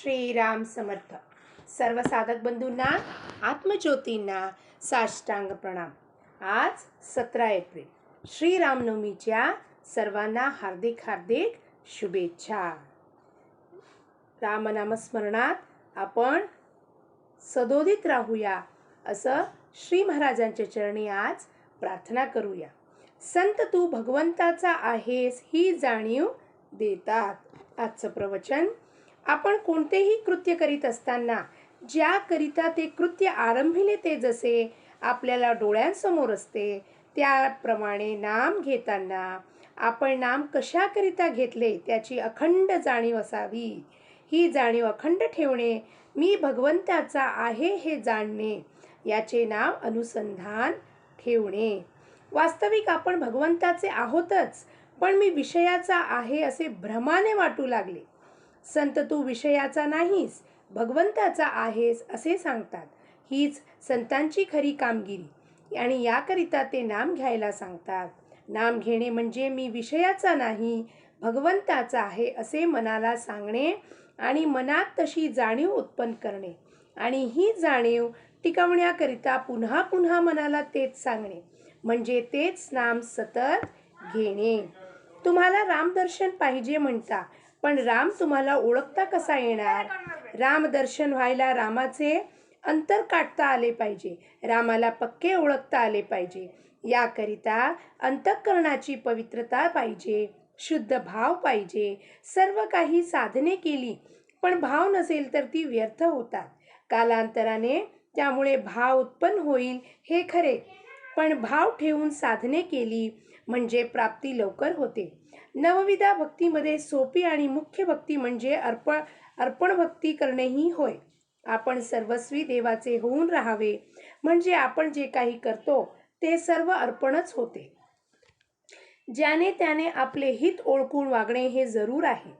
श्रीराम समर्थ. सर्व साधक बंधूंना आत्मज्योतींना साष्टांग प्रणाम. आज सतरा एप्रिल. श्रीरामनवमीच्या सर्वांना हार्दिक हार्दिक शुभेच्छा. रामनामस्मरणात आपण सदोदित राहूया असं श्री महाराजांच्या चरणी आज प्रार्थना करूया. संत तू भगवंताचा आहेस ही जाणीव देतात. आजचं प्रवचन आपण कोणतेही कृत्य करीत असताना ज्याकरिता ते कृत्य आरंभिले ते जसे आपल्याला डोळ्यांसमोर असते त्याप्रमाणे नाम घेताना आपण नाम कशाकरिता घेतले त्याची अखंड जाणीव असावी. ही जाणीव अखंड ठेवणे मी भगवंताचा आहे हे जाणणे याचे नाव अनुसंधान ठेवणे. वास्तविक आपण भगवंताचे आहोतच पण मी विषयाचा आहे असे भ्रमाने वाटू लागले. संत तू विषयाचा नाहीस भगवंताचा आहेस असे सांगतात. हीच संतांची खरी कामगिरी. आणि याकरिता ते नाम घ्यायला सांगतात. नाम घेणे म्हणजे मी विषयाचा नाही भगवंताचा आहे असे मनाला सांगणे आणि मनात तशी जाणीव उत्पन्न करणे. आणि ही जाणीव टिकवण्याकरिता पुन्हा पुन्हा मनाला तेच सांगणे. म्हणजे तेच नाम सतत घेणे. तुम्हाला रामदर्शन पाहिजे म्हणता पण राम तुम्हाला ओळखता कसा येणार? रामदर्शन व्हायला रामाचे अंतर काढता आले पाहिजे. रामाला पक्के ओळखता आले पाहिजे. याकरिता अंतःकरणाची पवित्रता पाहिजे. शुद्ध भाव पाहिजे. सर्व काही साधने केली पण भाव नसेल तर ती व्यर्थ होतात. कालांतराने त्यामुळे भाव उत्पन्न होईल हे खरे. पण भाव ठेवून साधने केली म्हणजे प्राप्ती लवकर होते. नवविधा भक्तीमध्ये सोपी आणि मुख्य भक्ती म्हणजे अर्पण अर्पण भक्ती करणेही होय. आपण सर्वस्वी देवाचे होऊन राहावे म्हणजे आपण जे काही करतो ते सर्व अर्पणच होते. ज्याने त्याने आपले हित ओळखून वागणे हे जरूर आहे.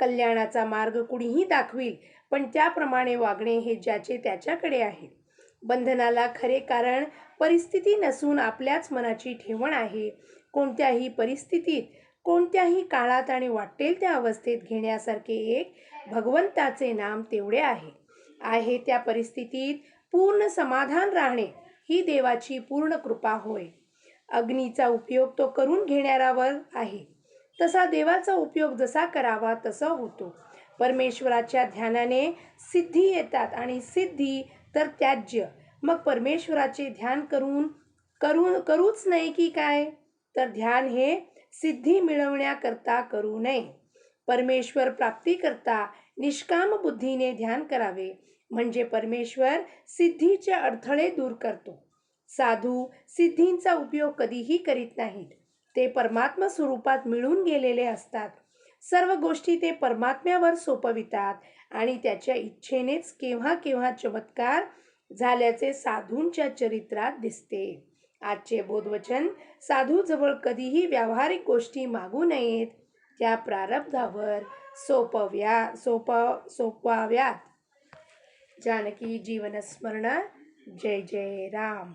कल्याणाचा मार्ग कुणीही दाखवील पण त्याप्रमाणे वागणे हे ज्याचे त्याच्याकडे आहे. बंधनाला खरे कारण परिस्थिती नसून आपल्याच मनाची ठेवण आहे. कोणत्याही परिस्थितीत कोणत्याही काळात आणि वाटेल त्या अवस्थेत घेण्यासारखे एक भगवंताचे नाम तेवढे आहे. आहे त्या परिस्थितीत पूर्ण समाधान राहणे ही देवाची पूर्ण कृपा होय. अग्नीचा उपयोग तो करून घेणाऱ्यावर आहे. तसा देवाचा उपयोग जसा करावा तसा होतो. परमेश्वराच्या ध्यानाने सिद्धी येतात आणि सिद्धी तर त्याज्य. मग परमेश्वराचे ध्यान करून करू करूच नाही की काय? तर ध्यान हे सिद्धी मिळवण्याकरता करू नये. परमेश्वर प्राप्तीकरता निष्काम बुद्धीने ध्यान करावे. म्हणजे परमेश्वर सिद्धीचे अडथळे दूर करतो. साधू सिद्धींचा उपयोग कधीही करीत नाहीत. ते परमात्मा स्वरूपात मिळून गेलेले असतात. सर्व गोष्टी ते परमात्म्यावर सोपवितात. आणि त्याच्या इच्छेनेच केव्हा केव्हा चमत्कार झाल्याचे साधूंच्या चरित्रात दिसते. आजचे बोधवचन साधूजवळ कधीही व्यावहारिक गोष्टी मागू नयेत. त्या प्रारब्धावर सोपव्या सोप सोपवाव्यात. जानकी जीवनस्मरण जय जय राम.